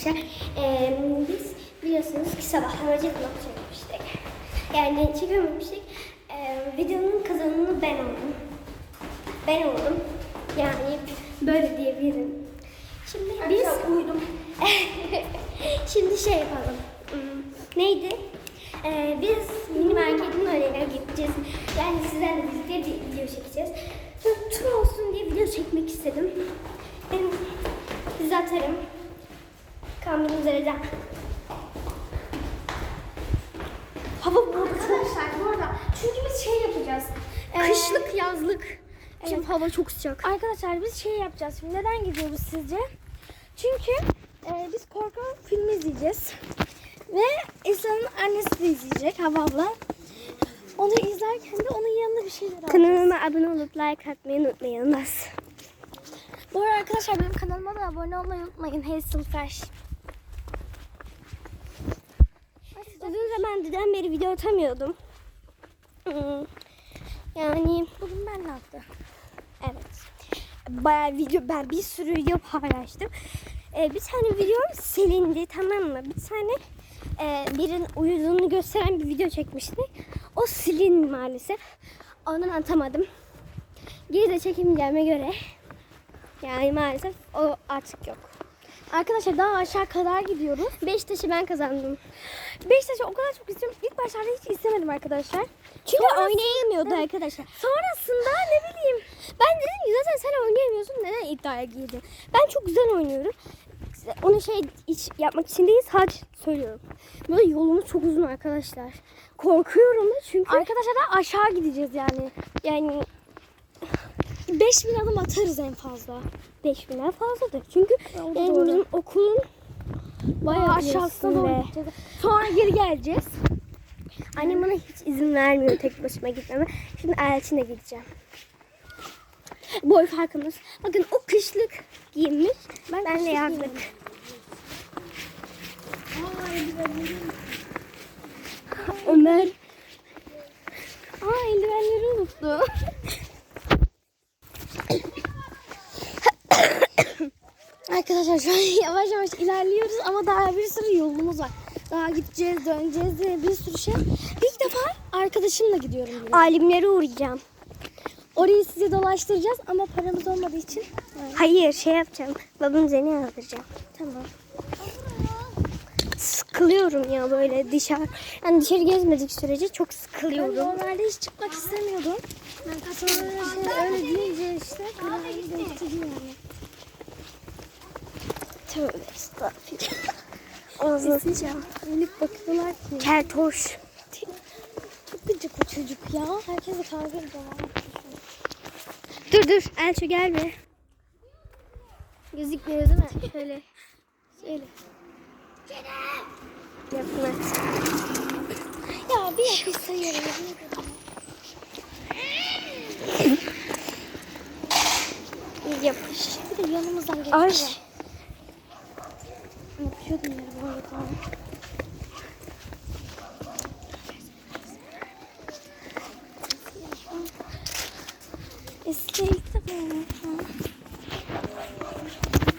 arkadaşlar. Ee, biz biliyorsunuz ki sabahlamacı vlog çekmiştik. Yani çekememiştik. Ee, videonun kazananı ben oldum. Ben oldum. Yani böyle diyebilirim. Şimdi biz uyudum. Şimdi şey yapalım. Hmm, Neydi? Ee, biz mini marketin oraya gideceğiz. Yani sizlerle birlikte bir video çekeceğiz. Tur olsun diye video çekmek istedim. Ben size atarım. Kameranın üzerinde. Hava bu arada Arkadaşlar bu arada çünkü biz şey yapacağız. Ee, Kışlık yazlık. Şimdi Evet. hava çok sıcak. Arkadaşlar biz şey yapacağız. Şimdi neden gidiyoruz sizce? Çünkü e, biz korku filmi izleyeceğiz. Ve İsa'nın annesi de izleyecek Hava abla. Onu izlerken de onun yanında bir şeyler alacağız. Kanalıma abone olup like atmayı unutmayınız. Bu arada arkadaşlar benim kanalıma da abone olmayı unutmayın. Hazel Fresh. Uzun zamandan beri video atamıyordum. Hmm, Yani Bugün ben ne yaptım? evet. Bayağı video ben bir sürü video paylaştım. Ee, bir tane videom silindi tamam mı? Bir tane e, birinin uyuduğunu gösteren bir video çekmiştik. O silindi maalesef. Ondan atamadım. Geri de çekemeyeceğime göre yani maalesef o artık yok. Arkadaşlar daha aşağı kadar gidiyoruz. Beşiktaş'ı ben kazandım. Beşiktaş'ı o kadar çok istiyorum. İlk başlarda hiç istemedim arkadaşlar. Çünkü Sonrası- oynayamıyordu arkadaşlar. Sonrasında ne bileyim. Ben dedim ki zaten sen oynayamıyorsun neden iddiaya girdin? Ben çok güzel oynuyorum. Onu şey iç, yapmak için değil sadece söylüyorum. Böyle yolumuz çok uzun arkadaşlar. Korkuyorum da çünkü Arkadaşlar daha aşağı gideceğiz yani. yani 5000 adım atarız en fazla. 5000'den fazladır. Çünkü doğru. bizim okulun bayağı aşağısına doğru gideceğiz. Sonra geri geleceğiz. Annem bana hiç izin vermiyor tek başıma gitmeme. Şimdi Elçin'e gideceğim. Boy farkımız. Bakın o kışlık giyinmiş. Ben, ben de yazlık. giyindim. Ömer. Aa eldivenleri unuttu. Arkadaşlar şu an yavaş yavaş ilerliyoruz ama daha bir sürü yolumuz var. Daha gideceğiz, döneceğiz diye bir sürü şey. İlk defa arkadaşımla gidiyorum. buraya. Alimlere uğrayacağım. Orayı size dolaştıracağız ama paramız olmadığı için. Hayır şey yapacağım. Babam seni alacağım. Tamam. Sıkılıyorum ya böyle dışarı. Yani dışarı gezmedik sürece çok Ben sıkılıyorum. normalde hiç çıkmak istemiyordum. Sonra şey öyle deyince işte biraz değiştirdim yani. Ağzına sıçacağım. Elif bakıyorlar ki. Keltoş. Gıcık o çocuk ya. Herkese kavga ediyorlar. Dur dur Elço gel be. Gözükmüyor değil mi? Şöyle. Şöyle. Yapma. Ya bir yapışsa yarın. Yapış. Bir de yanımızdan geçiyor. Yapıyordum ya bu arada. Eski ilk.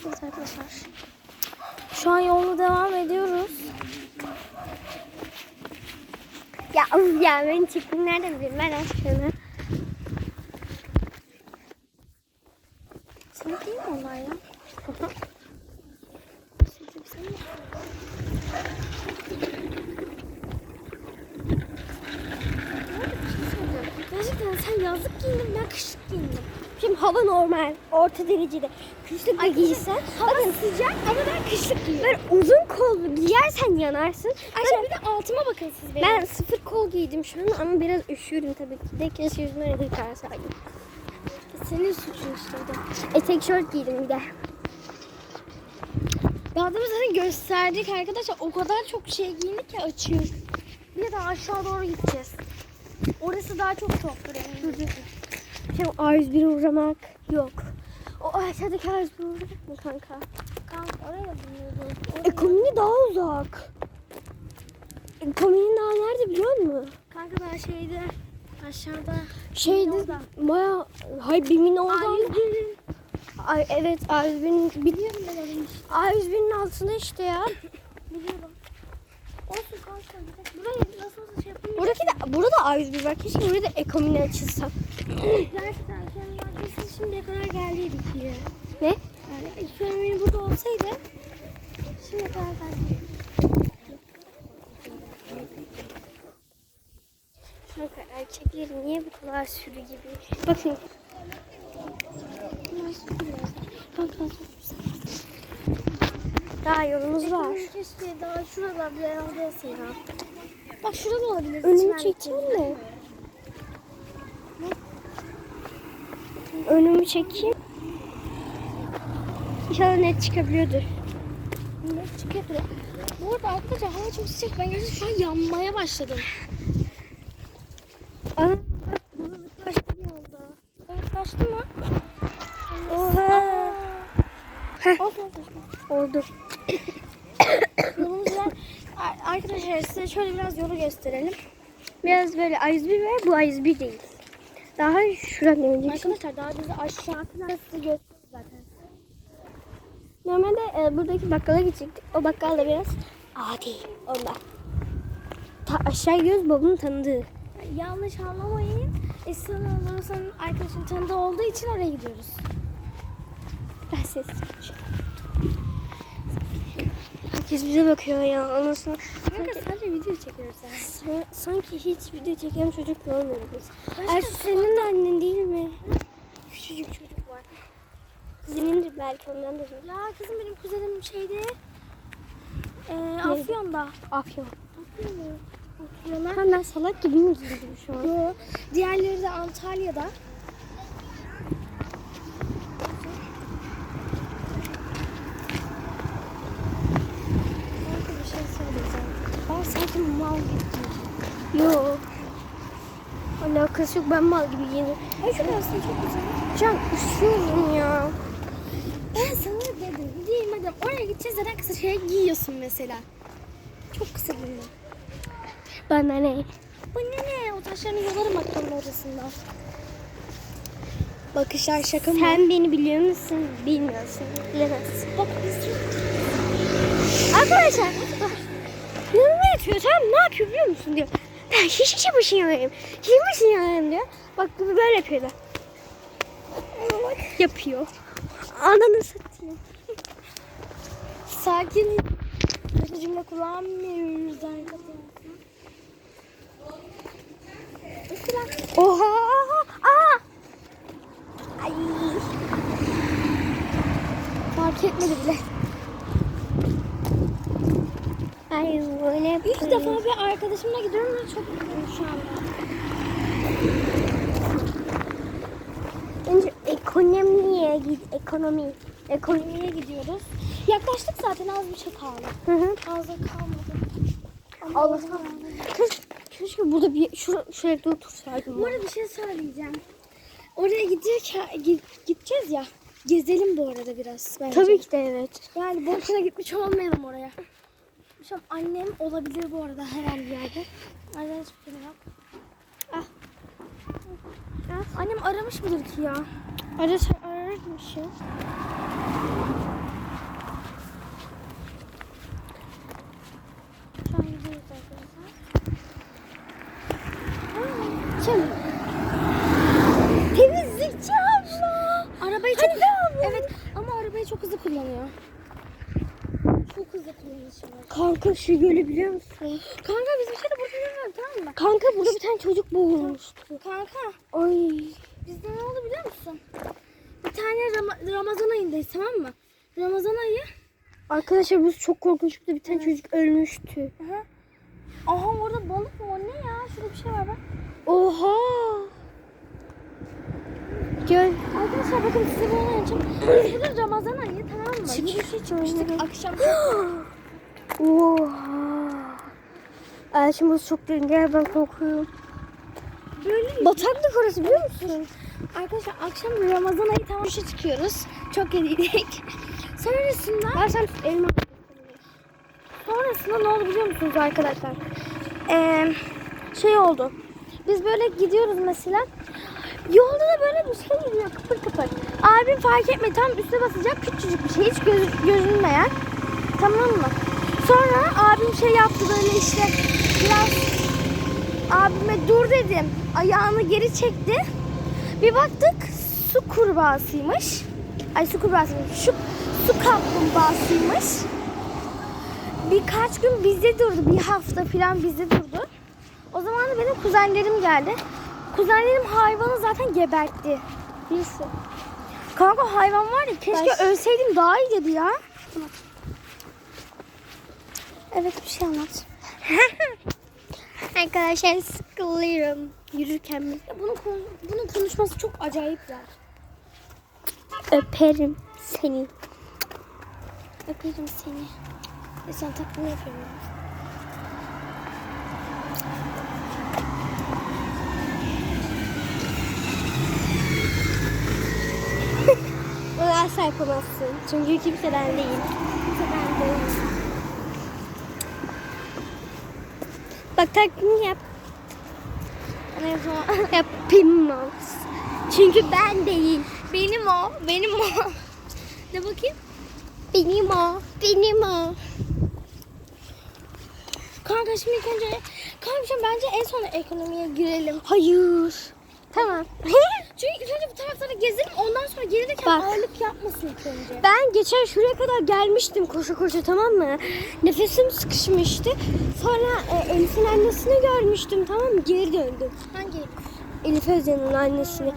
Evet arkadaşlar. Şu an yolda devam ediyoruz. Ya ya ben çektim nereden bileyim ben aşkına. Senin değil mi onlar ya? Sizce bir senin mi? Gerçekten sen yazlık giyindin ben kışlık giyindim. Şimdi hava normal, orta derecede. Kışlık da giysen. Hava sıcak ama ben kışlık giyiyorum. Böyle uzun kollu giyersen yanarsın. Ayşe bir de altıma bakın siz benim. Ben sıfır kol giydim şu an ama biraz üşüyorum tabii ki de. Keşke yüzüme öyle yıkarsaydım. Senin suçun işte da. Etek şort giydim bir de. Daha demin sana gösterdik arkadaşlar. O kadar çok şey giyindik ki açık. Bir de aşağı doğru gideceğiz. Orası daha çok soğuktur eminim. Şimdi A101'e uğramak yok. O aşağıdaki A101'e uğramak mı kanka? Kanka oraya da bilmiyorum. Ekonomi daha uzak. Ekonominin daha nerede biliyor musun? Kanka daha şeyde aşağıda. Şeyde baya hay bimin orada. A101'in Ay evet A101'in bir biliyorum ben orayı. A101'in altında işte ya. Biliyorum. Olsun kanka. Burayı nasıl olsa şey yapayım. Buradaki de, burada A101 var. Keşke açılsam. Gerçekten ekonomi merkezine şimdiye kadar geldiydik bile. Ne? Yani ekonomi burada olsaydı şimdiye kadar geldiydik. Kanka erkekleri niye bu kadar sürü gibi? Bakın. Daha yolumuz var. Keşke daha şurada bir yerde. Bak şurada olabilir. Önümü çimen. çekeyim Önümü çekeyim. İnşallah net çıkabiliyordur. Ne çıkıyor? Bu arada arkadaşlar hava çok sıcak. Ben gerçekten şu an yanmaya başladım. Ana. Başka bir oldu. Yaklaştı mı? Oha. Olsun. Oldu. Yolumuz Arkadaşlar size şöyle biraz yolu gösterelim. Biraz böyle A101 var. Bu A101 değil. Daha şuradan önceki. Arkadaşlar daha bizi aşağı falan size gösteririz zaten. Normalde e, buradaki bakkala gidecektik. O bakkal da biraz adi onda. Ta aşağı gidiyoruz babamın tanıdığı. Yanlış anlamayın. Esra Nursan'ın arkadaşım tanıdığı olduğu için oraya gidiyoruz. Ben ses Herkes bize bakıyor ya anasını. Kanka sadece video çekiyoruz yani. Sanki hiç video çeken çocuk. Başka- Ersu senin de annen değil mi? Küçücük çocuk var. Senindir belki ondan da. Ya kızım benim kuzenim şeyde e, Afyon'da. Afyon. Afyon'da. Oturuyorlar. Ha ben salak gibi mi şu an? Diğerleri de Antalya'da. Kanka bir şey söyleyeceğim. Ben sanki mal gibi Yok. Alakası yok ben mal gibi giyindim. Ay şurası çok güzel. Can üşüyorum ya. Ben sana dedim. Değil madem oraya gideceğiz zaten kısa şey giyiyorsun mesela. Çok kısa giyin. Bana ne? Bu ne? O taşlarını yolarım akşamın ortasında. Bakışlar şaka mı? Sen beni biliyor musun? Bilmiyorsun. Bilemezsin. Bak biz çok... Arkadaşlar yatıyor tamam ne yapıyor biliyor musun diyor. Ben hiç başın yanayım. Başın yanayım diyor. Bak bu böyle yapıyor da. Yapıyor. Ananı satayım. Sakin. Kötü cümle kullanmıyoruz arkadaşlar. Oha! Aa! Ay. fark etmedi bile. Ay böyle İlk defa bir arkadaşımla gidiyorum ve çok mutluyum şu anda. Önce ekonomiye git. Ekonomi. Ekonomi. Ekonomiye gidiyoruz. Yaklaştık zaten az bir şey kaldı. Hı hı. Az da kalmadı. Ama Allah o zaman- Keşke, keşke burada bir şu, şu evde otursaydım. Bu arada bir şey söyleyeceğim. Oraya gidecek, gi- gideceğiz ya. Gezelim bu arada biraz bence. Tabii ki de evet. Yani boşuna gitmiş olmayalım oraya. Şu an annem olabilir bu arada her an bir yerde. Nereden hiçbir yok. Ah. Ah. Annem aramış mıdır ki ya? Arası ararmış ya. Şu an gidiyoruz arkadaşlar. Canım. Temizlikçi abla. Arabayı çok... Evet ama arabayı çok hızlı kullanıyor. Çok hızlı kullanıyor şimdi. Kanka şu gölü biliyor musun? Kanka biz bir kere burada yürüyoruz tamam mı? Kanka burada bir tane çocuk boğulmuştu. Kanka Ay. bizde ne oldu biliyor musun? Bir tane Ram- Ramazan ayındayız tamam mı? Ramazan ayı. Arkadaşlar bu çok korkunç. Burada bir tane çocuk ölmüştü. Aha. Aha orada balık mı? O ne ya? Şurada bir şey var bak. Oha. Göl. Arkadaşlar bakın size bunu anlatacağım. Biz burada Ramazan ayı tamam mı? Yürüyüşe çıkmıştık akşam. Oha. Ay şimdi burası çok derin. Gel ben korkuyorum. Böyle Bataklık orası biliyor musun? Arkadaşlar akşam Ramazan ayı tam yürüyüşe çıkıyoruz. Çok yedik. Sonrasında Versen elma. Sonrasında ne oldu biliyor musunuz arkadaşlar? Ee, şey oldu. Biz böyle gidiyoruz mesela. Yolda da böyle bir şey yürüyor kıpır kıpır. Abim fark etmedi tam üstüne basacak küçücük bir şey hiç göz, gözünmeyen. Tamam mı? Sonra abim şey yaptı böyle işte biraz abime dur dedim. Ayağını geri çekti. Bir baktık su kurbağasıymış. Ay su kurbağasıymış. Şu su kaplumbağasıymış. Birkaç gün bizde durdu. Bir hafta falan bizde durdu. O zaman da benim kuzenlerim geldi. Kuzenlerim hayvanı zaten gebertti. Birisi. Kanka hayvan var ya keşke Ben- ölseydim daha iyi dedi ya. Evet bir şey anlat. Arkadaşlar sıkılıyorum. Yürürken mi? Bunun, bunun konuşması çok acayip ya. Öperim seni. Öperim seni. E sen taklını yapıyorum. Bunu asla. Çünkü kimseden değil. Kimseden değil. Bak taklını yap. Ne zaman? Yapamaz. Çünkü ben değil. Benim o. Benim o. ne bakayım? Benim o. Benim o. Kanka şimdi ilk önce kanka bence en son ekonomiye girelim. Hayır. Tamam. Çünkü ilk önce bu tarafları gezelim ondan sonra gelirken Bak. ağırlık yapmasın ilk önce. Ben geçen şuraya kadar gelmiştim koşa koşa tamam mı? Nefesim sıkışmıştı. Sonra e, Elif'in annesini görmüştüm tamam mı? Geri döndüm. Hangi? Elif Özden'in annesini.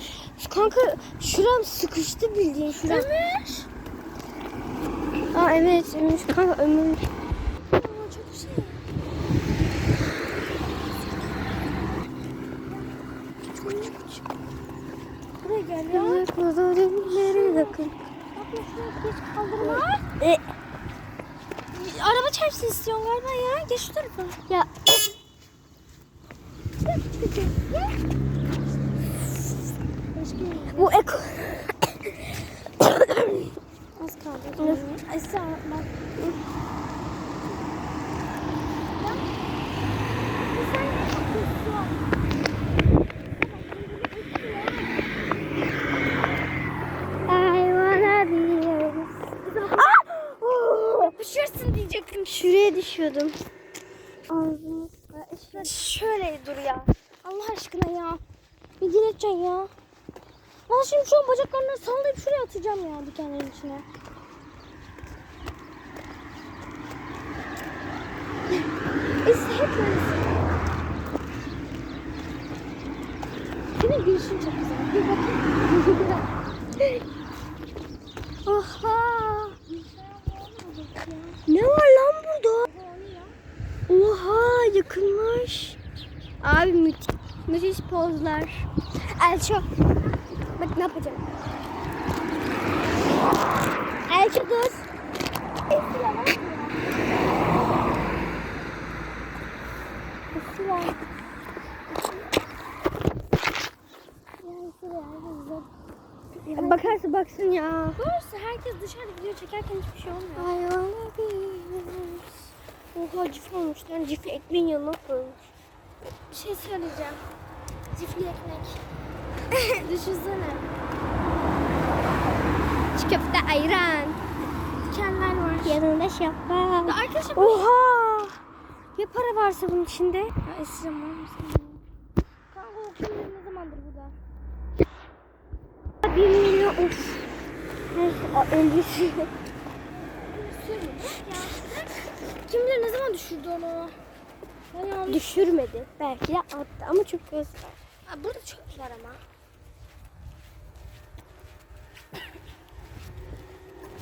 Kanka şuram sıkıştı bildiğin şuram. Ömür. Aa evet Ömür. Kanka Ömür. Aa, çok şey. Buraya gel ya. bakın. Yapma şunu geç kaldırma. E, Araba çarpsın istiyorsun galiba ya. Geç şu tarafa. ya bu eko... Az kaldı. Ol. Bak. I Düşüyordum. Ağzını Şöyle dur ya. Allah aşkına ya. Bir dileteceksin ya. Ben şimdi şu an bacaklarını sallayıp şuraya atacağım ya dikenlerin içine. Öylesin. Senin gülüşün çok güzel. Bir bakayım. Oha. Ne var lan burada? Oha yakınmış. Abi müthiş, müthiş pozlar. Elço. Bak ne yapacağım. Elço dur. Bakarsa baksın ya. Doğrusu herkes dışarıda video çekerken hiçbir şey olmuyor. Be yours. Oha cif olmuş lan. Cifi ekmeğin yanına koymuş. Bir şey söyleyeceğim. Cifli ekmek. Düşünsene. Çiğ köfte ayran. Dikenler var. Yanında şapka. Ya arkadaşlar. Oha. Ne para varsa bunun içinde? Ya Esra'm var mısın? Kanka o kim bilir ne zamandır burada? Bir milyon. Of. Neyse öncesi. Söyle ya. Kim bilir ne zaman düşürdü onu? Ben yanlış. Düşürmedi. Belki de attı ama çok göz var. Ha, burada çöp var ama.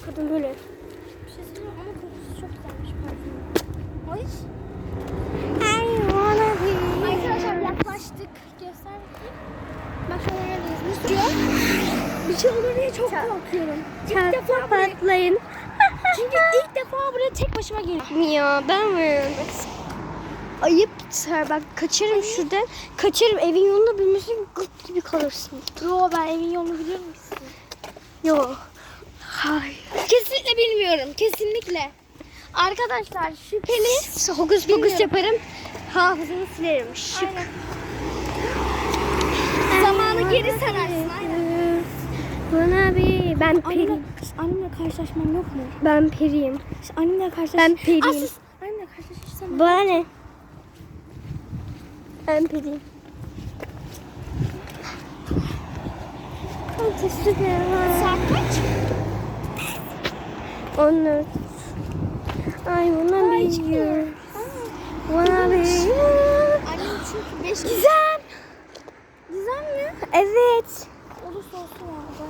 Kadın böyle. Bir şey söyleyeyim ama kokusu çok güzelmiş parfümü. Ay. Arkadaşlar yaklaştık. Göster bakayım. Bak şöyle neredeyiz? Ne sürüyor? Bir şey olur diye çok korkuyorum. Çarpı patlayın. Çünkü ilk defa buraya tek başıma geliyorum. Ya ben varım. Ayıp gitser bak kaçarım şuradan. Kaçarım evin yolunu bilmesin gırt gibi kalırsın. Yo ben evin yolunu biliyor musun? Yok. Hayır. Kesinlikle bilmiyorum. Kesinlikle. Arkadaşlar şüpheli. Hokus pokus yaparım. Hafızanı silerim. Şık. Aynen. Zamanı geri sararsın. Bana bir ben periyim. annemle karşılaşmam yok mu? Ben periyim. İşte annemle karşılaş. Ben periyim. Aa, sus. Annemle karşılaşırsam. Bana ne? Ben periyim. Saat kaç? 14. Ay buna yürü. Bana bir Annem çünkü 5 Gizem. Güzel mi? Evet. Olursa olsun abi.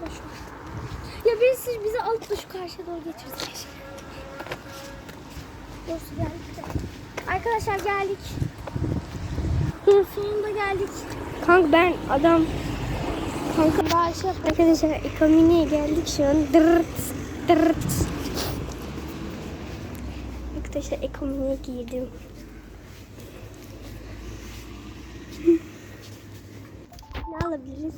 Boş ver. Ya birisi bizi alıp da şu karşıya doğru getirsin. Doğrusu geldik de. Arkadaşlar geldik. Sonunda geldik. Kanka ben adam. Kanka daha şey yap. Arkadaşlar ekonomiye geldik şu an. Dırt dırt. Arkadaşlar ekonomiye girdim. ne alabiliriz?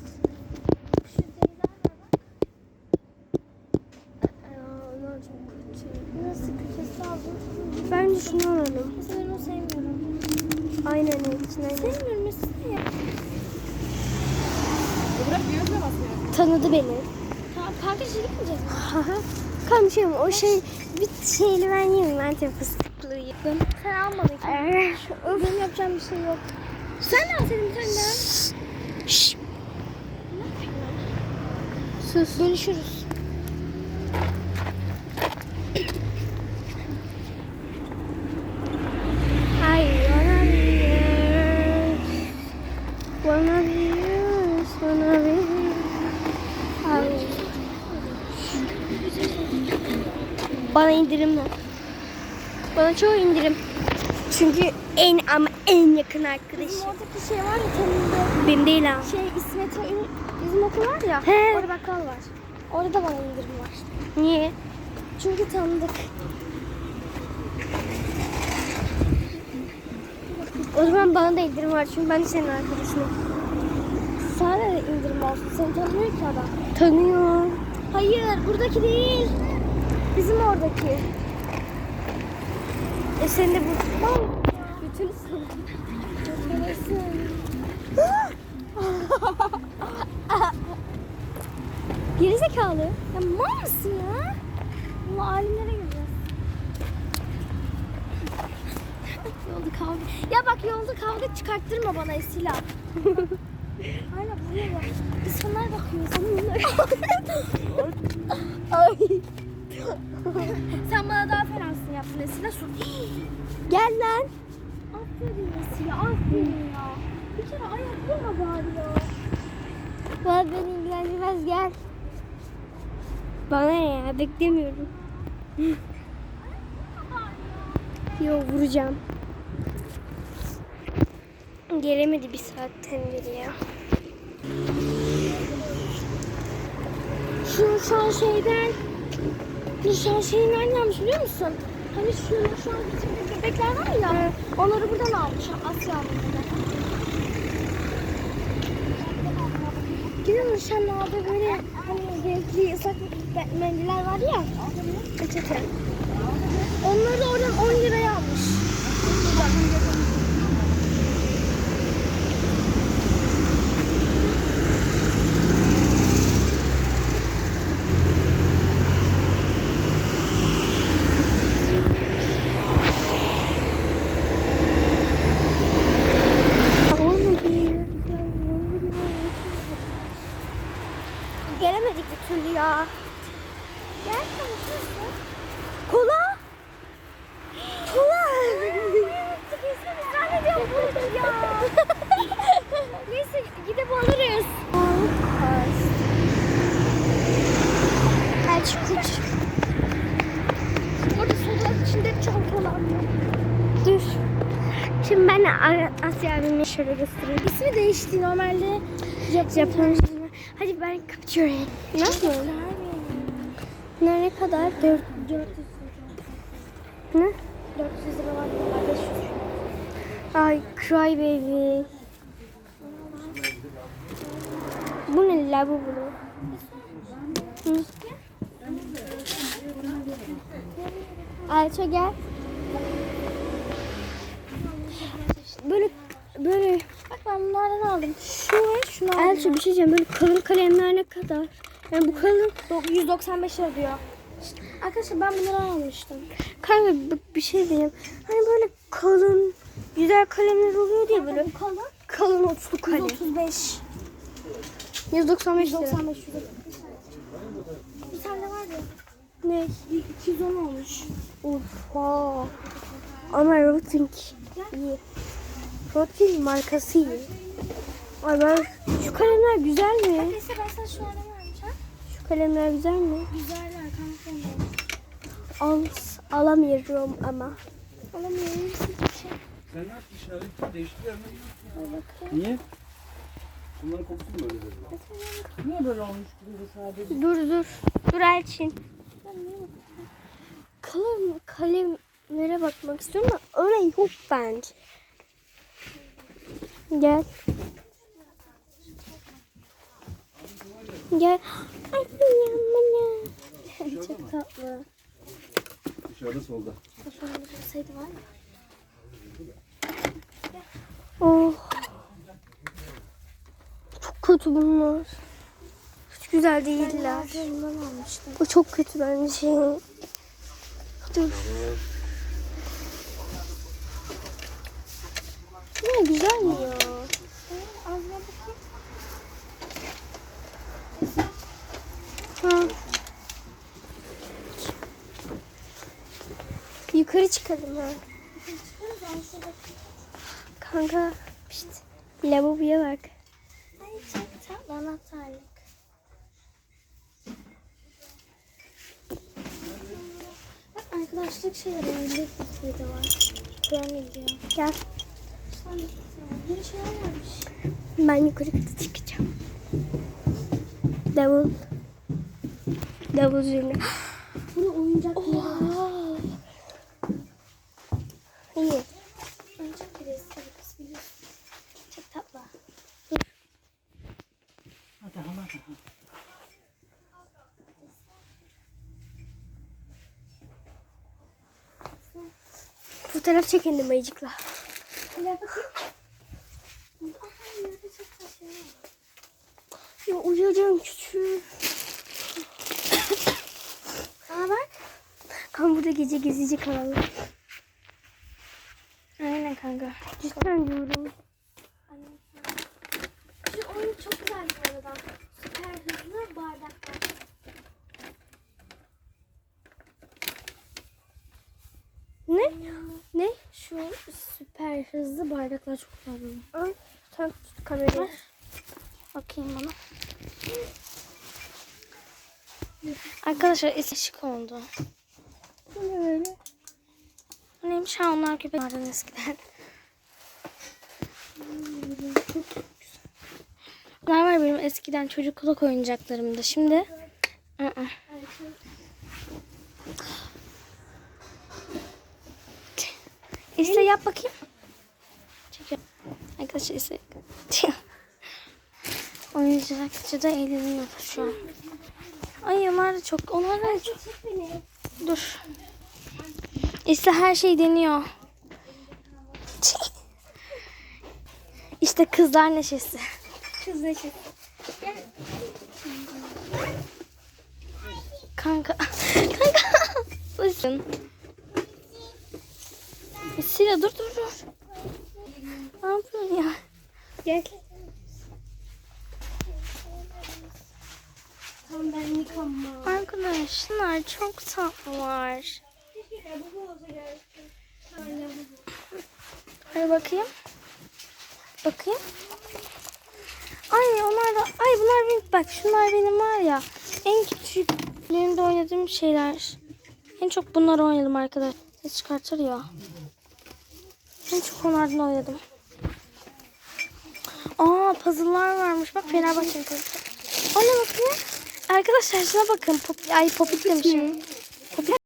Aa, onlar çok kötü. Nasıl köşesi aldım. Bence şunu alalım. Mesela ben onu sevmiyorum. Aynen içine. Sevmiyorum mesela ya. Tanıdı beni. Tamam kanka şey gitmeyeceğiz mi? Haha. Komşum o şey bir şeyli ben yiyeyim ben de fıstıklıyım. Sen almadın ki. Öf. Benim yapacağım bir şey yok. Sen de alsaydın bir tane daha. Şşş. Sus. Dönüşürüz. Ay wanna be yours. Wanna be yours. Wanna be Ay. Bana indirim ver. Bana çok indirim. Çünkü en ama en yakın arkadaşım. Bizim oradaki şey var ya tanımda. Benim değil ha. Şey İsmet Öğün- bizim okul var ya. He. Orada bakkal var. Orada da bana indirim var. Niye? Çünkü tanıdık. O zaman bana da indirim var çünkü ben de senin arkadaşınım. Sana da indirim olsun. Seni tanımıyor ki adam. Tanıyor. Hayır buradaki değil. Bizim oradaki. E sen de bu... Bak. Gerizekalı. Ya mal mısın ya? Allah alimlere gireceğiz. yolda kavga. Ya bak yolda kavga çıkarttırma bana Esila. Hala buraya bak. İnsanlar bakıyor. Sana bunlar. Ay. Sen bana daha fenasını yaptın Esila. Su. Gel lan. aferin Esila. Aferin ya. Bir kere ayak vurma bari ya. Bana beni ilgilendirmez gel. Bana ya beklemiyorum. Yok vuracağım. Gelemedi bir saatten beri ya. Şu şu an şeyden şu an şeyin nereden almış biliyor musun? Hani şu şu an bizim bebekler var ya. Onları buradan almış. Asya almış. Aldığı böyle hani renkli ıslak mendiller var ya. Peçete. Onları da oradan 10 liraya almış bir türlü ya. Gel konuşursun. Kola. Kola. Zannediyorum burada ya. Neyse gidip alırız. Kaç kuş. Orada sodaların içinde çantalar var. Dur. Şimdi ben de Abime şöyle göstereyim. İsmi değişti normalde. Japon. Hadi ben kapatıyorum. Ne yapıyorsun? Ne kadar? Dört. 400 lira. Ne? 400 lira var diyorlar 500 lira. Ay cry baby. Bu ne la bu. Ayça gel. Böyle böyle Bak ben bunlardan aldım. Şu ve şunu aldım. Elçi bir şey diyeceğim. Böyle kalın kalemler ne kadar? Yani bu kalın. Do- 195 lira diyor. Arkadaşlar ben bunları almıştım. Kanka bir şey diyeyim. Hani böyle kalın güzel kalemler oluyor diye böyle. kalın. Kalın uçlu kalem. 135. 195 lira. 195 lira. Bir tane de var ya. Ne? 210 olmuş. Oha. Ama Rotring iyi. Rotring markası iyi. Ay ben şu kalemler güzel mi? Neyse ben sana şu an varmış ha. Şu kalemler güzel mi? Güzeller kanka. Al, alamıyorum ama. Alamıyorum. Şey. Sen ne yaptın işaret değiştiriyor mu? Niye? Bunların kokusu mu öyle dedi? Niye böyle olmuş gibi sadece? Dur dur. Dur Elçin. Kalem, kalemlere bakmak istiyorum ama öyle yok bence. Gel. Gel. Ay yanmana. Çok tatlı. Dışarıda solda. Şöyle olsaydı var ya. Oh. Çok kötü bunlar. Hiç güzel değiller. Bundan almıştım. Bu çok kötü bence. Dur. Ne güzel mi. Ha. Yukarı çıkalım ha. Kanka pişt. Lavaboya bak. Ay çok tatlı anahtarlık. Bak arkadaşlık şeyleri. Lip de var. Gidiyor. Gel. Sonra bir şey varmış. Ben yukarı kata çıkacağım. Davul. Davul zurna. Burada oyuncak yeri var. Oha. İyi. Oyuncak kız biliyorsun. Çok tatlı. Fotoğraf çekelim ayıcıkla. Gel bakayım. Aha yerde çok. Ya uyuyacağım küçüğüm. Aa bak. Kan burada gece gezici kalalım. Aynen kanka. Cidden diyorum. Şu oyun çok güzel bu arada. Süper hızlı bardaklar. Ne? Ne? Şu süper hızlı bardaklar çok. Al. Sen tut kamerayı. Bakayım bana. Arkadaşlar ışık oldu. Bu ne böyle? Neymiş? Ha onlar köpek vardı eskiden. Bunlar var benim eskiden çocukluk oyuncaklarımda. Şimdi ı-ı. İşte yap bakayım. Çekiyorum. Arkadaşlar işte oyuncakçı da eğleniyor şu an. Ay onlar da çok, onlar da çok. Dur. İşte her şey deniyor. İşte kızlar neşesi. Kız neşesi. Kanka. Kanka. Listen. Sila dur dur dur. Ne yapıyorsun ya? Gel. Tam ben yıkanma. Arkadaşlar çok tatlılar. Hadi bakayım. Bakayım. Ay onlar da ay bunlar benim bak şunlar benim var ya en küçüklerinde oynadığım şeyler. En çok bunlar oynadım arkadaşlar. Çıkartır ya. En çok onlardan oynadım. Aa puzzle'lar varmış. Bak Fenerbahçe'nin puzzle. O ne bakayım? Arkadaşlar şuna bakın. Pop, ay popit demişim. Popit